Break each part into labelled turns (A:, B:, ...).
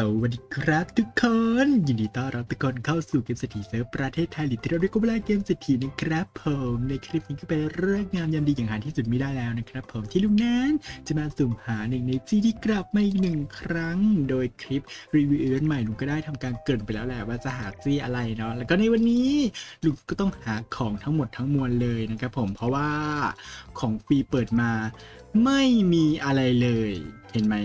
A: สวัสดีครับทุกคน ยินดีต้อนรับทุกคนเข้าสู่เกมเศรษฐีเซิร์ฟประเทศไทยหรือที่เราเรียกว่าเกมเศรษฐีนะครับผมในคลิปนี้ก็เป็นเรื่องงามยามดีอย่างหาที่สุดไม่ได้แล้วนะครับ ผมที่ลุงนั้นจะมาสุ่มหาหนึ่งในที่ที่กลับมาอีกหนึ่งครั้ง โดยคลิปรีวิวอีเวนต์ใหม่ลุงก็ได้ทำการเกรินไปแล้วแหละว่าจะหาจี้อะไรเนาะแล้วก็ในวันนี้ลุงก็ต้องหาของทั้งหมดทั้งมวลเลยนะครับผมเพราะว่าของฟรีเปิดมา ไม่มีอะไรเลย เห็นไหม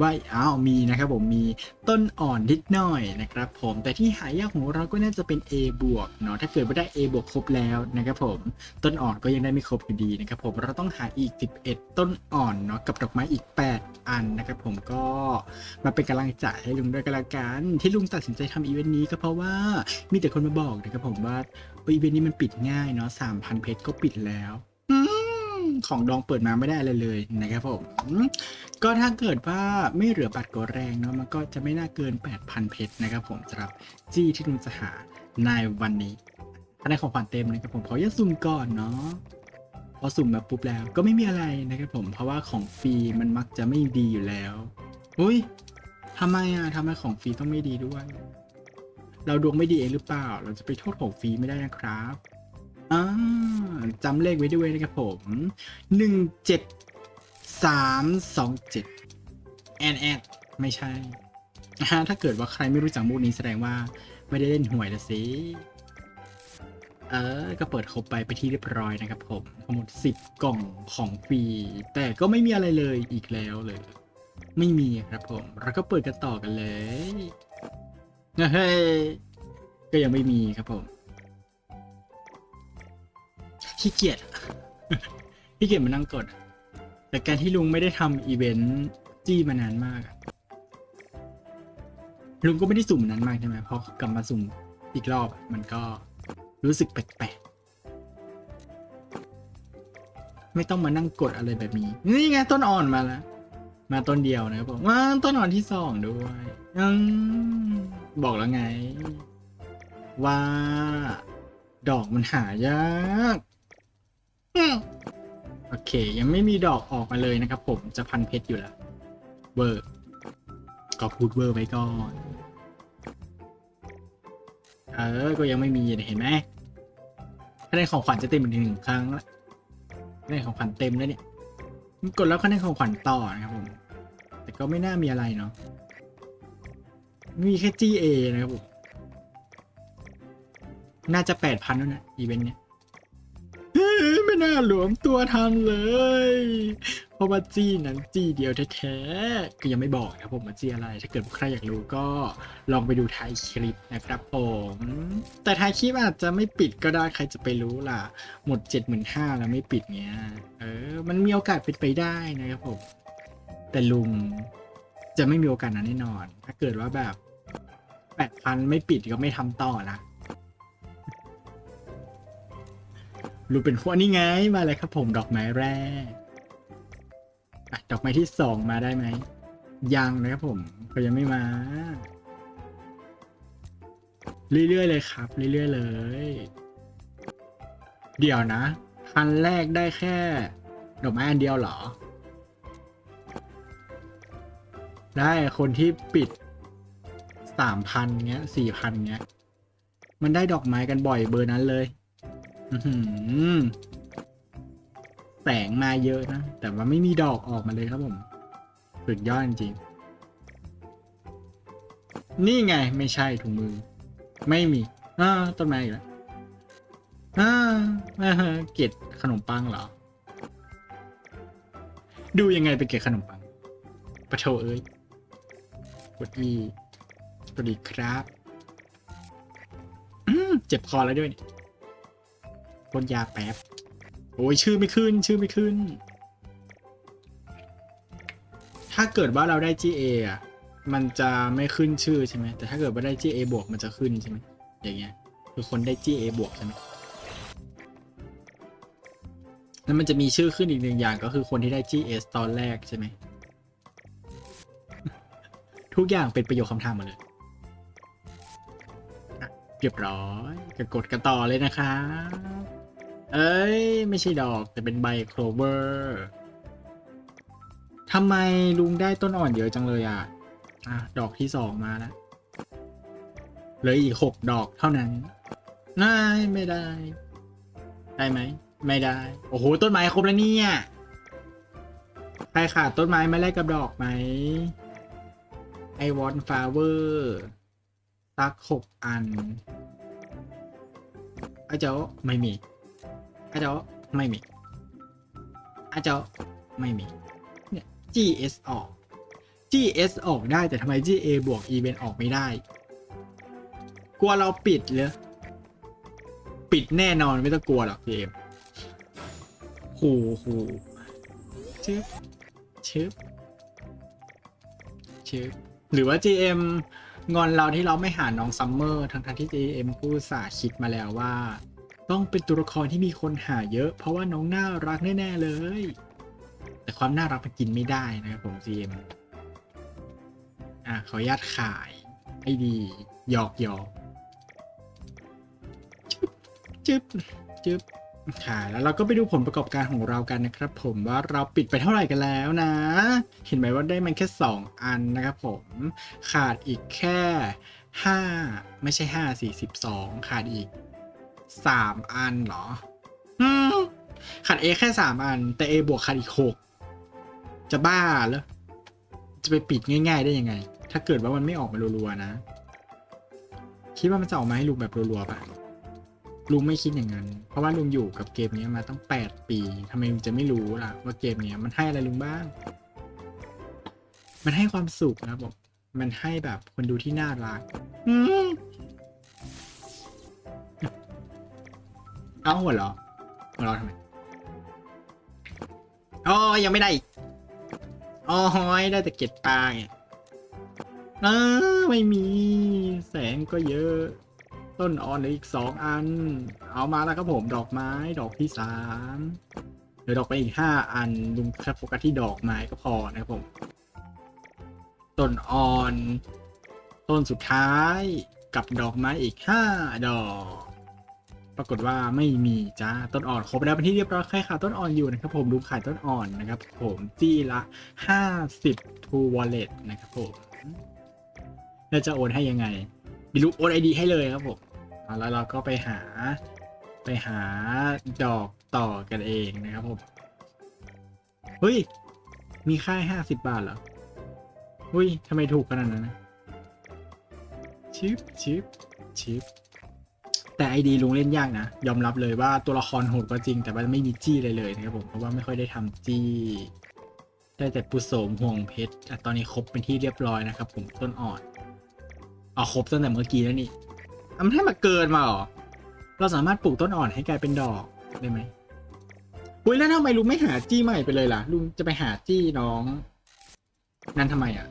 A: ว่าอ้าวมีนะครับผมมีต้นอ่อนนิดหน่อยนะครับผมแต่ที่หายากของเราก็น่าจะเป็น A บวกเนาะถ้าเกิดว่าได้ A บวกครบแล้วนะครับผมต้นอ่อนก็ยังได้ไม่ครบอยู่ดีนะครับผมเราต้องหาอีก 11 ต้นอ่อนเนาะกับดอกไม้อีก 8 อันนะครับผมก็มาเป็นกำลังใจให้ลุงด้วยกันละกันที่ลุงตัดสินใจทำอีเวนต์นี้ก็เพราะว่ามีแต่คนมาบอกนะครับผมว่าอีเวนต์นี้มันปิดง่ายเนาะ3,000เพชรก็ปิดแล้ว ของดองเปิดมาไม่ได้อะไรเลยนะครับผมก็ถ้าเกิดว่าไม่เหลือบัตรกดแรงเนาะมันก็จะไม่น่าเกิน 8,000 เพชรนะครับผมสำหรับจี้ที่ลุงจะหาในวันนี้ถ้าได้ของขวัญเต็มนะครับผมขออย่าสุ่มก่อนเนาะพอสุ่มมาปุ๊บแล้วก็ไม่มีอะไรนะครับผมเพราะว่าของฟรีมันมักจะไม่ดีอยู่แล้วอุ้ยทำไมอะทำไมของฟรีต้องไม่ดีด้วย เราดวงไม่ดีเองหรือเปล่า เราจะไปโทษของฟรีไม่ได้นะครับ อ่าจำเลขไว้ด้วยนะครับผมหนึ่งเจ็ดสามสองเจ็ดแอนแอนไม่ใช่ถ้าเกิดว่าใครไม่รู้จักมุกนี้แสดงว่าไม่ได้เล่นหวยละสิ เออ ก็เปิดครบไปไปที่เรียบร้อยนะครับผมทั้งหมดสิบกล่องของฟรีแต่ก็ไม่มีอะไรเลยอีกแล้วเลย ไม่มีครับผม เราก็เปิดกันต่อกันเลยเฮ้ยก็ยังไม่มีครับผม ขี้เกียจขี้เกียจมานั่งกด แต่การที่ลุงไม่ได้ทำอีเวนต์จี้มานานมากอะลุงก็ไม่ได้สุ่มนั้นมากใช่ไหมพอกลับมาสุ่มอีกรอบอะมันก็รู้สึกแปลกๆไม่ต้องมานั่งกดอะไรแบบนี้ นี่ไงต้นอ่อนมาแล้วมาต้นเดียวนะครับผมมาต้นอ่อนที่สองด้วยอืมบอกแล้วไง ว่า ดอกมันหายากอืม โอเค ยังไม่มีดอกออกมาเลยนะครับ ผมจะพันเพชรอยู่แล้วเวอร์ก็พูดเวอร์ไว้ก่อนเออ ก็ยังไม่มีเห็นไหมคะแนนของขวัญจะเต็มอีกหนึ่งครั้งละคะแนนของขวัญเต็มแล้วเนี่ยกดแล้วคะแนนของขวัญต่อนะครับผมแต่ก็ไม่น่ามีอะไรเนาะมีแค่ GA นะครับผมน่าจะแปดพันแล้วนะอีเวนต์เนี้ย ไม่น่าหลวมตัวทันเลย เพราะว่าจี้นั้นจี้เดียวแท้ๆก็ยังไม่บอกนะผมว่าจี้อะไร ถ้าเกิดใครอยากรู้ก็ลองไปดูท้ายคลิปนะครับผม แต่ท้ายคลิปอาจจะไม่ปิดก็ได้ใครจะไปรู้ล่ะ หมดเจ็ดหมื่นห้าแล้วไม่ปิดเงี้ย เออ มันมีโอกาสเป็นไปได้นะครับผม แต่ลุงจะไม่มีโอกาสนั้นแน่นอน ถ้าเกิดว่าแบบแปดพันไม่ปิดก็ไม่ทำต่อนะ รู้เป็นพวกนี่ไงมาเลยครับผมดอกไม้แรกอะดอกไม้ที่สองมาได้ไหมยังนะครับผมเขายังไม่มา เรื่อยๆเลยครับ เรื่อยๆเลย เดี๋ยวนะพันแรกได้แค่ ดอกไม้อันเดียวเหรอ ได้คนที่ปิดสามพันเงี้ยสี่พันเงี้ย มันได้ดอกไม้กันบ่อยเบอร์นั้นเลย แสงมาเยอะนะ แต่ว่าไม่มีดอกออกมาเลยครับผม สุดยอดจริง นี่ไงไม่ใช่ถุงมือ ไม่มีอ่าต้นไม้อีกแล้วอ่าอ่าเก็ดขนมปังเหรอ ดูยังไงเป็นเก็ดขนมปังปะโถเอ้ยกดอีสวัสดีครับ เจ็บคอแล้วด้วยเนี่ย พ่นยาแป๊บ โอ้ยชื่อไม่ขึ้น ชื่อไม่ขึ้น ถ้าเกิดว่าเราได้ GA อะ มันจะไม่ขึ้นชื่อใช่ไหม แต่ถ้าเกิดว่าได้ GA บวกมันจะขึ้นใช่ไหม อย่างเงี้ย คือคนได้ GA บวกใช่ไหมแล้วมันจะมีชื่อขึ้นอีกหนึ่งอย่างก็คือคนที่ได้ GS ตอนแรกใช่ไหม ทุกอย่างเป็นประโยคคำถามหมดเลยเรียบร้อยกกดกันต่อเลยนะครับ เอ้ย ไม่ใช่ดอกแต่เป็นใบโคลเวอร์ทำไมลุงได้ต้นอ่อนเยอะจังเลยอะ อะ ดอกที่สองมาแล้วเหลืออีกหกดอกเท่านั้นไม่ไม่ได้ ได้ไหม ไม่ได้ โอ้โห ต้นไม้ครบแล้วเนี่ย ใครขาดต้นไม้มาแลกกับดอกไหม ไอวอนฟลาเวอร์ตักหกอันอาเจ้าไม่มี อาเจ้าไม่มีอาเจ้าไม่มีเนี่ย GS ออก GS ออกได้แต่ทำไม GA บวก Event ออกไม่ได้ กลัวเราปิดเลยปิดแน่นอนไม่ต้องกลัวหรอกเกมโหโหชึบชึบชึบหรือว่า GM งอนเราที่เราไม่หาน้องซัมเมอร์ทั้งทที่ GM ผู้สาห์คิดมาแล้วว่า ต้องเป็นตัวละครที่มีคนหาเยอะ เพราะว่าน้องน่ารักแน่ๆเลย แต่ความน่ารักมันกินไม่ได้นะครับผม GM อะขออนุญาตขายให้ดีหยอกหยอกจึ๊บจึ๊บจึ๊บขายแล้วเราก็ไปดูผลประกอบการของเรากันนะครับ ผมว่าเราปิดไปเท่าไหร่กันแล้วนะ เห็นไหมว่าได้มันแค่ 2 อันนะครับผมขาดอีกแค่ 5 ไม่ใช่ 5 42 ขาดอีก 3อันเหรออืมขาด A แค่3อัน แต่ A บวกขาดอีก6จะบ้าเหรอจะไปปิดง่าย ๆ ได้ยังไง ถ้าเกิดว่ามันไม่ออกมารัวๆนะ คิดว่ามันจะออกมาให้ลุงแบบรัวๆปะลุงไม่คิดอย่างนั้น เพราะว่าลุงอยู่กับเกมนี้มาตั้งแปดปีทำไมลุงจะไม่รู้ล่ะ ว่าเกมเนี้ยมันให้อะไรลุงบ้าง มันให้ความสุขนะบอก มันให้แบบคนดูที่น่ารัก เอาหัวเหรอหัวเราะทำไมอ๋อยังไม่ได้อีกอ๋อได้แต่เก็ดปลาไงเออไม่มีแสงก็เยอะ ต้นอ่อนเหลืออีกสองอัน เอามาแล้วครับผมดอกไม้ดอกที่สามเหลือดอกไปอีกห้าอันลุงแค่โฟกัสที่ดอกไม้ก็พอนะครับผม ต้นอ่อน ต้นสุดท้ายกับดอกไม้อีกห้าดอก รากฏว่าไม่มีจ้าต้นอ่อนครบแล้วเป็นที่เรียบร้อยใครขาดต้นอ่อนอยู่นะครับผมดูขายต้นอ่อนนะครับผมจี้ละห้าสิบทูวอลเลตนะครับผมแล้วจะโอนให้ยังไงบิลูโอนไอดีให้เลยครับผมแล้วเราก็ไปหาไปหาดอกต่อกันเองนะครับผมเฮ้ย มีค่าห้าสิบบาทเหรอเฮ้ยทำไมถูกขนาดนั้นนะชิปชิปชิป แต่ไอดีลุงเล่นยากนะ ยอมรับเลยว่าตัวละครโหดก็จริง แต่ว่าไม่มีจี้เลยเลยนะครับผมเพราะว่าไม่ค่อยได้ทำจี้ได้แต่ปุโสมห่วงเพชรอะตอนนี้ครบเป็นที่เรียบร้อยนะครับ ผมต้นอ่อนเอาครบตั้งแต่เมื่อกี้แล้วนี่อะมันให้มาเกินมาหรอเราสามารถปลูกต้นอ่อนให้กลายเป็นดอกได้ไหมอุ้ยแล้วทำไมลุงไม่หาจี้ใหม่ไปเลยล่ะลุงจะไปหาจี้น้อง นั่นทำไมอะ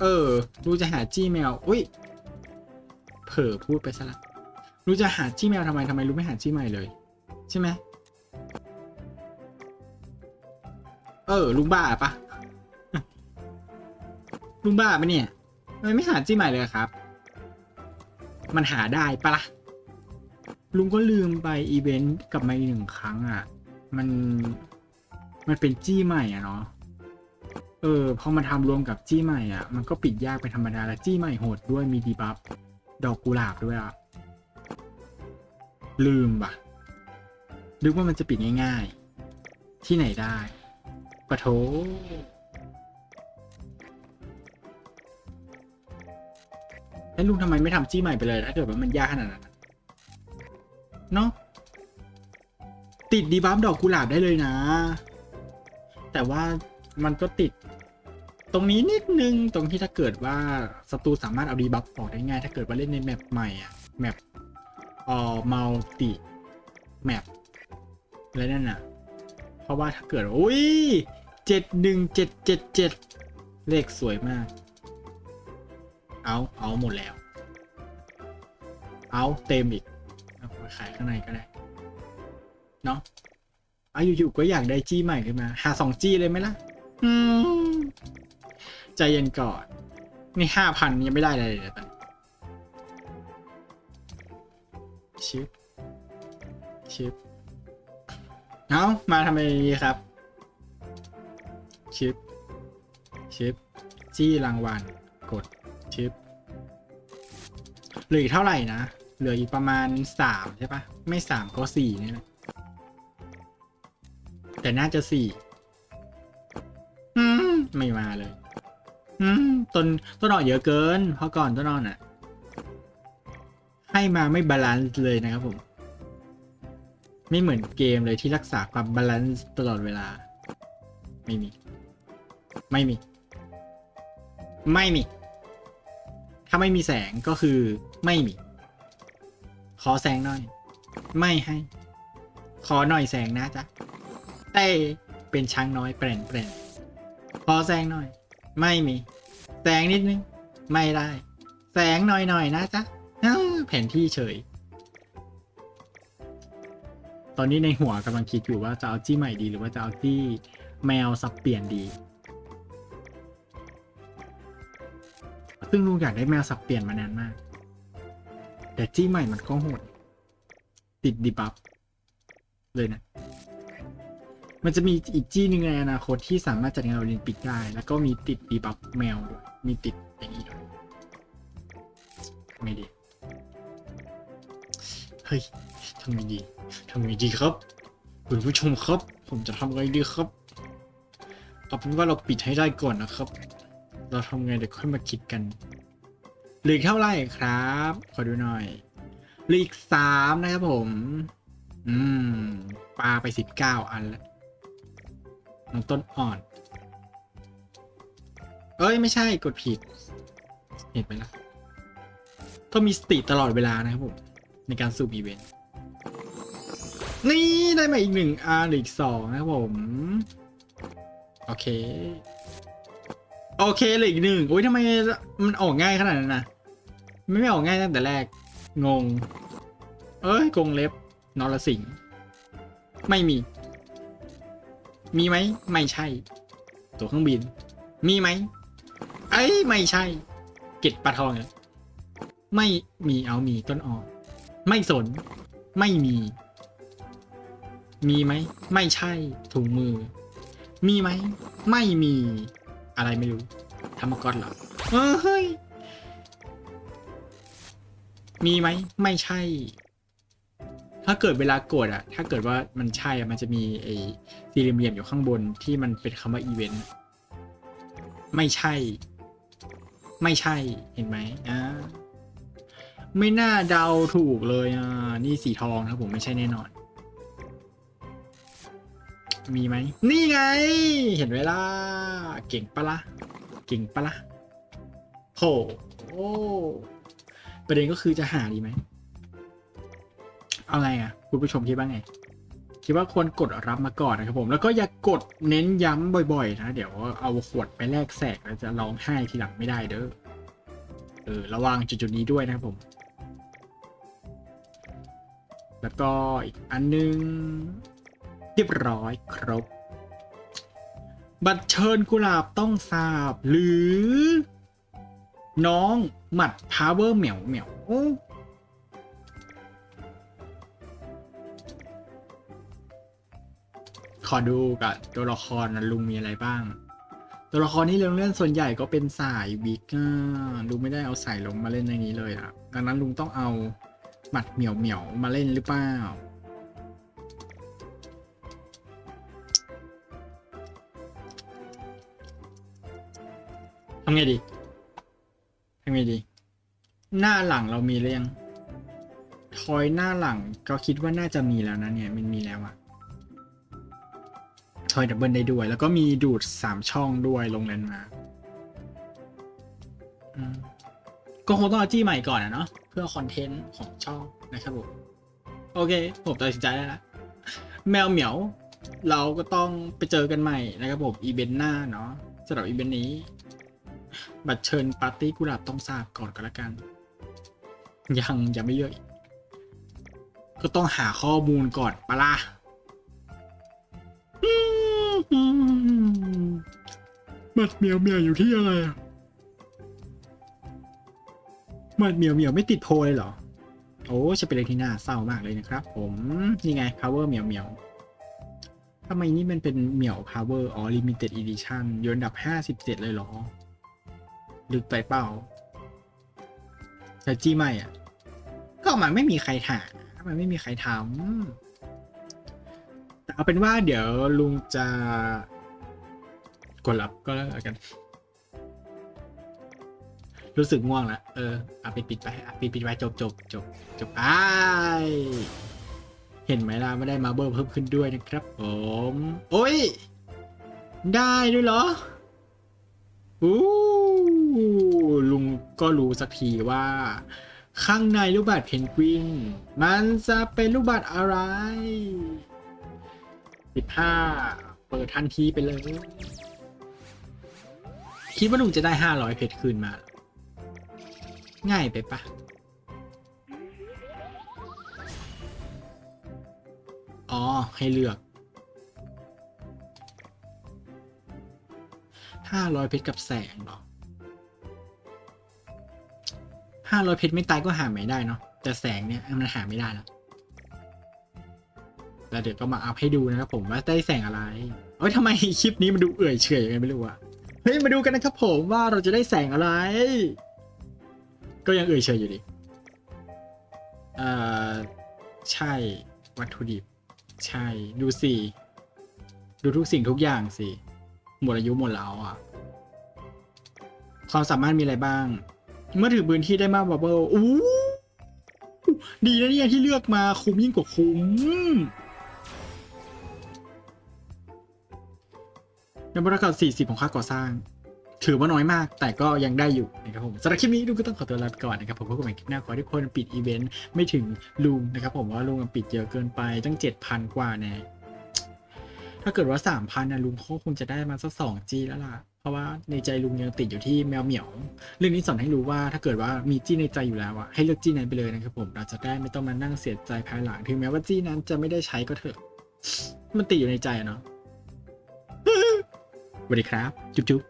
A: เออลุงจะหาจี้แมวอุ้ย เผลอพูดไปซะละรู้จะหาจี้แมวทำไมทำไมรู้ไม่หาจี้ใหม่เลย ใช่ไหมเออลุงบ้าปะลุงบ้าปะเนี่ยทำไมไม่หาจี้ใหม่เลยครับ มันหาได้ปะละ่ะลุงก็ลืมไปอีเวนต์กลับมาอีกหนึ่งครั้งอะ มันมันเป็นจี้ใหม่อะเนาะเออพอมาทำรวมกับจี้ใหม่อะ มันก็ปิดยากเป็นธรรมดาและจี้ใหม่โหดด้วยมีดีบัฟ ดอกกุหลาบด้วยอะ ลืมป่ะนึกว่ามันจะปิดง่ายๆ ที่ไหนได้ปะโถแล้วลุงทำไมไม่ทำจี้ใหม่ไปเลย ถ้าเกิดว่ามันยากขนาดนั้นเนาะติดดีบัฟดอกกุหลาบได้เลยนะ แต่ว่ามันก็ติด ตรงนี้นิดนึงตรงที่ถ้าเกิดว่าศัตรูสามารถเอาดีบัฟออกได้ง่าย ถ้าเกิดว่าเล่นในแมปใหม่อะแมปเอ่อมัลติแมปอะไรนั่นน่ะ เพราะว่าถ้าเกิดอุ้ยเจ็ดหนึ่งเจ็ดเจ็ดเจ็ดเลขสวยมาก เอาเอาหมดแล้ว เอาเต็มอีกเอาไปขายข้างในก็ได้ เนาะอาอยู่ๆก็อยากได้จี้ใหม่ขึ้นมา หาสองจี้เลยไหมล่ะ อืม ใจเย็นก่อน นี่ห้าพันยังไม่ได้อะไรเลยตอนชิป ชิป เอามาทำไมอย่างนี้ครับ ชิป ชิป จี้รางวัล กด ชิป เหลืออีกเท่าไหร่นะ เหลืออีกประมาณสามใช่ปะ ไม่สามก็สี่นี่แหละ แต่น่าจะสี่ ไม่มาเลย อืมต้นต้นอ่อนเยอะเกินเพราะก่อนต้นอ่อนอะ ให้มาไม่บาลานซ์เลยนะครับผม ไม่เหมือนเกมเลยที่รักษาความบาลานซ์ตลอดเวลา ไม่มี ไม่มี ไม่มี ถ้าไม่มีแสงก็คือไม่มี ขอแสงหน่อย ไม่ให้ ขอหน่อยแสงนะจ๊ะเต้เป็นช้างน้อยเปลนเปลนขอแสงหน่อย ไม่มี แสงนิดนึง ไม่ได้ แสงหน่อยหน่อยๆนะจ๊ะแผนที่เฉย ตอนนี้ในหัวกำลังคิดอยู่ว่าจะเอาจี้ใหม่ดีหรือว่าจะเอาจี้แมวสับเปลี่ยนดี ซึ่งลุงอยากได้แมวสับเปลี่ยนมานานมาก แต่จี้ใหม่มันก็โหดติดดีบัฟเลยนะ มันจะมีอีกจี้หนึ่งในอนาคตที่สามารถจัดงานโอลิมปิกได้ แล้วก็มีติดดีบัฟแมวด้วยมีติดอย่างนี้ด้วยไม่ดี เฮ้ยทำไงดีทำไงดีครับ คุณผู้ชมครับ ผมจะทำไงดีครับเอาเป็นว่าเราปิดให้ได้ก่อนนะครับ เราทำไงเดี๋ยวค่อยมาคิดกันหลือเท่าไหร่ครับ ขอดูหน่อยหลืออีกสามนะครับผม อืม ปลาไปสิบเก้าอันแล้ว น้องต้นอ่อน เอ้ย ไม่ใช่กดผิด เห็นไหมล่ะ ต้องมีสติตลอดเวลานะครับผม ในการสูบอีเวนต์ นี่ได้มาอีกหนึ่งอันเหลืออีกสองนะครับผม โอเค โอเคเลืออีกหนึ่งโอ้ยทำไมมันออกง่ายขนาดนั้นนะไม่ไม่ออกง่ายตั้งแต่แรก งง เอ้ยกงเล็บนอรสิง ไม่มี มีไหม ไม่ใช่ ตัวเครื่องบิน มีไหมเอ้ไม่ใช่ เก็ดปลาทองเหรอไม่มีเอามีต้นอ่อนไม่สน ไม่มี มีไหม ไม่ใช่ถุงมือ มีไหม ไม่มี อะไรไม่รู้ธรรมกรเหรอเฮ้ย มีไหม ไม่ใช่ ถ้าเกิดเวลากดอะถ้าเกิดว่ามันใช่อะมันจะมีไอ้สี่เหลี่ยมอยู่ข้างบนที่มันเป็นคำว่าอีเวนต์ไม่ใช่ ไม่ใช่เห็นไหมอ่าไม่น่าเดาถูกเลยอะนี่สีทองนะครับผมไม่ใช่แน่นอน มีไหมนี่ไง เห็นเวลาเก่งปะละ่ะเก่งปะละ่ะโหโอ้ประเด็นก็คือจะหาดีไหม อาไงอะ คุณผู้ชมคิดว่าไง คิดว่าควรกดรับมาก่อนนะครับผมแล้วก็อย่ากดเน้นย้ำบ่อยๆ นะ เดี๋ยวเอาขวดไปแลกแสกแล้วจะร้องไห้ทีหลังไม่ได้เด้อเออระวังจุดๆนี้ด้วยนะครับผม แล้วก็อีกอันนึงเรียบร้อยครบ บัตรเชิญกุหลาบต้องสาบหรือ น้องหมัดพาวเวอร์เหมียวเหมียว ขอดูกับตัวละครนะลุงมีอะไรบ้าง ตัวละครที่เรื่องเล่นส่วนใหญ่ก็เป็นสายบิ๊กลุงไม่ได้เอาสายลงมาเล่นในนี้เลยอะดังนั้นลุงต้องเอาหมัดเหมียวเหมียวมาเล่นหรือเปล่าทำไงดีทำไงดี หน้าหลังเรามีหรือยังทอยหน้าหลังก็คิดว่าน่าจะมีแล้วนะเนี่ยมันมีแล้วอะ อยดับเบิลได้ด้วย แล้วก็มีดูดสามช่องด้วยลงแลนด์มาก็คงต้องเอาจี้ใหม่ก่อนอะเนาะเพื่อคอนเทนต์ของช่องนะครับผมโอเค ผมตัดสินใจได้แล้วแมวเหมียว เราก็ต้องไปเจอกันใหม่นะครับผมอีเวนต์หน้าเนาะสำหรับอีเวนต์นี้ บัตรเชิญปาร์ตี้กุหลาบต้องทราบก่อนก็แล้วกัน ยังยังไม่เยอะกก็ต้องหาข้อมูลก่อนปะล่ะ บัตรเหมียวเหมียวอยู่ที่อะไรอะบัตรเหมียวเหมียวไม่ติดโพเลยเหรอ โอ้จะเป็นอะไรที่น่าเศร้ามากเลยนะครับ ผมนี่ไง power เหมียวเหมียวทำไมนี่มันเป็นเหมียว power อ๋อ limited edition ยนดับ 57 เลยเหรอลึกไปเปล่าแต่จี้ไม่อะ ก็มันไม่มีใครถามมันไม่มีใครทำแต่เอาเป็นว่าเดี๋ยวลุงจะ กดรับก็แล้วกัน รู้สึกง่วงแล้วเออเอาไปปิดไปอะปิดปิดไว้จบจบจบจบอ้ายเห็นไหมล่ะไม่ได้มาเบอร์เพิ่มขึ้นด้วยนะครับ ผม โอ้ย ได้ด้วยเหรออู้ลุงก็รู้สักทีว่า ข้างในลูกบาศเพนกวิน มันจะเป็นลูกบาศอะไรสิบห้าเปิดทันทีไปเลย คิดว่าลุงจะได้ห้าร้อยเพชรคืนมา ง่ายไปปะอ๋อ ให้เลือกห้าร้อยเพชรกับแสงเหรอห้าร้อยเพชรไม่ตายก็หาไม่ได้เนาะแต่แสงเนี่ยมันหาไม่ได้แล้วแล้วเดี๋ยวก็มาอัพให้ดูนะครับผมว่าได้แสงอะไรเอ้ยทำไมคลิปนี้มันดูเอื่อยเฉยยังไงไม่รู้อะ เฮ้ย มาดูกันนะครับผมว่าเราจะได้แสงอะไร ก็ยังเอ่ยเฉยอยู่ดิเอ่อใช่ วัตถุดิบ ใช่ ดูสิ ดูทุกสิ่งทุกอย่างสิ หมดอายุหมดแล้วอะ ความสามารถมีอะไรบ้าง เมื่อถือพื้นที่ได้มากบับเบิลอู้ดีนะเนี่ยที่เลือกมาคุ้มยิ่งกว่าคุ้ม ในบริการ40 ของค่าก่อสร้าง ถือว่าน้อยมาก แต่ก็ยังได้อยู่นะครับผมสำหรับคลิปนี้ลุงก็ต้องขอตัวลาไปก่อนนะครับผมพบกันใหม่คลิปหน้าขอให้ทุกคนปิดอีเวนต์ไม่ถึงลุงนะครับผมว่าลุงปิดเยอะเกินไปตั้ง 7,000 กว่าแน่ถ้าเกิดว่าสามพันนะลุงเขาคงจะได้มาสักสองจีแล้วล่ะเพราะว่าในใจลุงยังติดอยู่ที่แมวเหมียว เรื่องนี้สอนให้รู้ว่าถ้าเกิดว่ามีจี้ในใจอยู่แล้วอะให้เลือกจี้นั้นไปเลยนะครับผมเราจะได้ไม่ต้องมานั่งเสียใจภายหลังถึงแม้ว่าจี้นั้นจะไม่ได้ใช้ก็เถอะ มันติดอยู่ในใจเนาะ สวัสดีครับ จุ๊บจุ๊บ